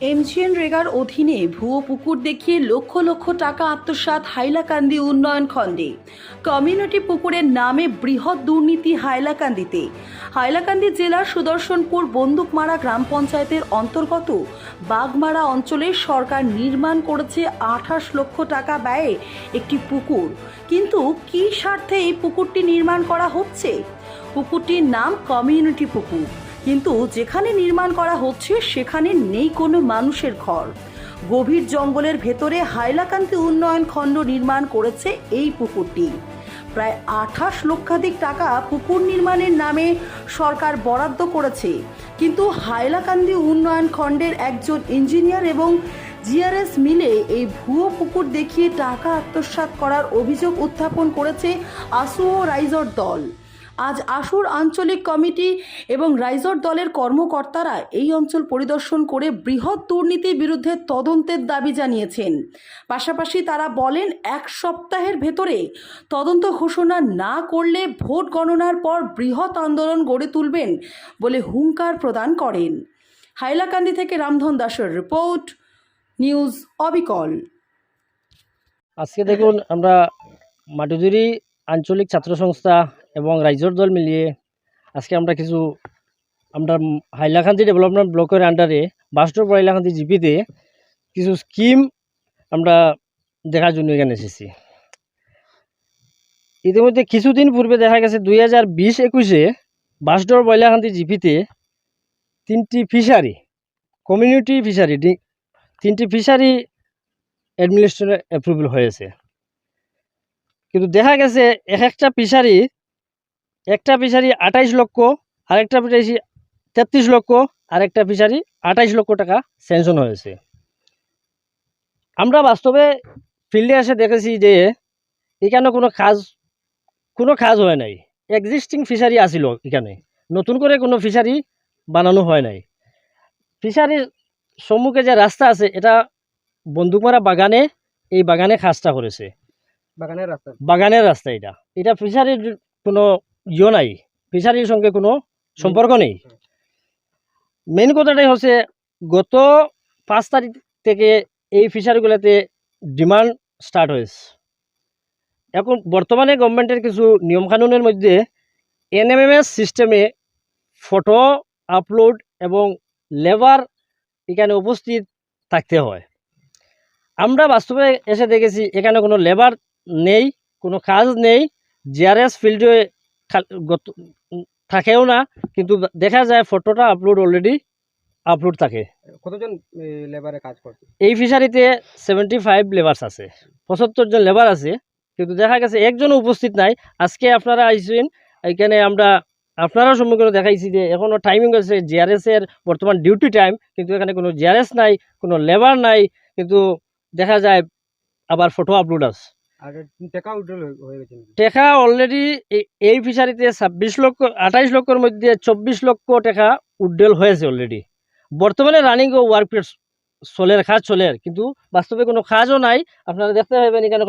MGN রেগার অধীনে ভুয়ো পুকুর দেখিয়ে লক্ষ লক্ষ টাকা আত্মসাৎ হাইলাকান্দি উন্নয়ন খণ্ডে। কমিউনিটি পুকুরের নামে বৃহৎ দুর্নীতি হাইলাকান্দিতে। হাইলাকান্দি জেলার সুদর্শনপুর বন্দুকমারা গ্রাম পঞ্চায়েতের অন্তর্গত বাগমারা অঞ্চলে সরকার নির্মাণ করেছে আঠাশ লক্ষ টাকা ব্যয়ে একটি পুকুর। কিন্তু কী স্বার্থে এই পুকুরটি নির্মাণ করা হচ্ছে? পুকুরটির নাম কমিউনিটি পুকুর। কিন্তু যেখানে নির্মাণ করা হচ্ছে, সেখানে নেই কোনো মানুষের ঘর। গভীর জঙ্গলের ভেতরে হাইলাকান্দি উন্নয়ন খণ্ড নির্মাণ করেছে এই পুকুরটি। প্রায় আঠাশ লক্ষাধিক টাকা পুকুর নির্মাণের নামে সরকার বরাদ্দ করেছে। কিন্তু হাইলাকান্দি উন্নয়ন খণ্ডের একজন ইঞ্জিনিয়ার এবং জিআরএস মিলে এই ভুয়ো পুকুর দেখিয়ে টাকা আত্মসাৎ করার অভিযোগ উত্থাপন করেছে আসুও রাইজর দল। আজ আশুর আঞ্চলিক কমিটি এবং রাইজর দলের কর্মকর্তারা এই অঞ্চল পরিদর্শন করে বৃহৎ দুর্নীতির বিরুদ্ধে তদন্তের দাবি জানিয়েছেন। পাশাপাশি তারা বলেন, এক সপ্তাহের ভেতরে তদন্ত ঘোষণা না করলে ভোট গণনার পর বৃহৎ আন্দোলন গড়ে তুলবেন বলে হুঙ্কার প্রদান করেন। হাইলাকান্দি থেকে রামধন দাসের রিপোর্ট, নিউজ অবিকল। আজকে দেখুন, আমরা মাটুজুরি আঞ্চলিক ছাত্র সংস্থা এবং রাইজর দল মিলিয়ে আজকে আমরা কিছু আমরা হাইলাকান্দি ডেভেলপমেন্ট ব্লকের আন্ডারে বাস্টর হাইলাকান্দি জিপিতে কিছু স্কিম আমরা দেখার জন্য এখানে এসেছি। ইতিমধ্যে কিছুদিন পূর্বে দেখা গেছে দুই হাজার বিশ একুশে বাসডর বয়লাকান্দি জিপিতে তিনটি ফিশারি কমিউনিটি ফিশারি তিনটি ফিশারি অ্যাডমিনিস্ট্রেশন অ্যাপ্রুভাল হয়েছে। কিন্তু দেখা গেছে এক একটা ফিশারি একটা ফিশারি আঠাইশ লক্ষ আরেকটা ফিশারি তেত্রিশ লক্ষ আরেকটা ফিশারি আঠাইশ লক্ষ টাকা স্যাংশন হয়েছে। আমরা বাস্তবে ফিল্ডে এসে দেখেছি যে এখানে কোনো কাজ কোনো কাজ হয় নাই। এক্সিস্টিং ফিশারি আসিল এখানে। নতুন করে কোনো ফিশারি বানানো হয় নাই। ফিশারির সম্মুখে যে রাস্তা আছে এটা বন্দুকমারা বাগানে এই বাগানে কাজটা করেছে। বাগানের রাস্তা। বাগানের রাস্তা এটা। এটা ফিশারির কোনো ইয়ে নাই ফিশারির সঙ্গে কোনো সম্পর্ক নেই। মেন কথাটাই হচ্ছে গত পাঁচ তারিখ থেকে এই ফিশারিগুলোতে ডিমান্ড স্টার্ট হয়েছে। এখন বর্তমানে গভর্নমেন্টের কিছু নিয়মকানুনের মধ্যে এনএমএমএস সিস্টেমে ফটো আপলোড এবং লেবার এখানে উপস্থিত থাকতে হয়। আমরা বাস্তবে এসে দেখেছি এখানে কোনো লেবার নেই কোনো কাজ নেই জিআরএস ফিল্ডে থাকেও না কিন্তু দেখা যায় ফটোটা আপলোড অলরেডি আপলোড থাকে। কতজন লেবারে কাজ করছে? এই ফিশারিতে সেভেন্টি ফাইভ লেবার্স আছে পঁচাত্তর জন লেবার আছে কিন্তু দেখা গেছে একজনও উপস্থিত নাই। আজকে আপনারা আইসেন এখানে আমরা আপনারাও সম্মুখীন দেখাইছি যে এখনও টাইমিং আছে জিআরএস এর বর্তমান ডিউটি টাইম কিন্তু এখানে কোনো জিআরএস নাই কোনো লেবার নাই কিন্তু দেখা যায় আবার ফটো আপলোড আছে। টাকা? অলরেডি এই ফিশারিতে ছাব্বিশ লক্ষ, আঠাইশ লক্ষর মধ্যে চব্বিশ লক্ষ টেকা উড্ডেল হয়েছে অলরেডি বর্তমানে রানিং ও ওয়ার্ক চলের কাজ চলের কিন্তু বাস্তবে কোনো কাজও নাই। আপনারা দেখতে পাবেন এখানে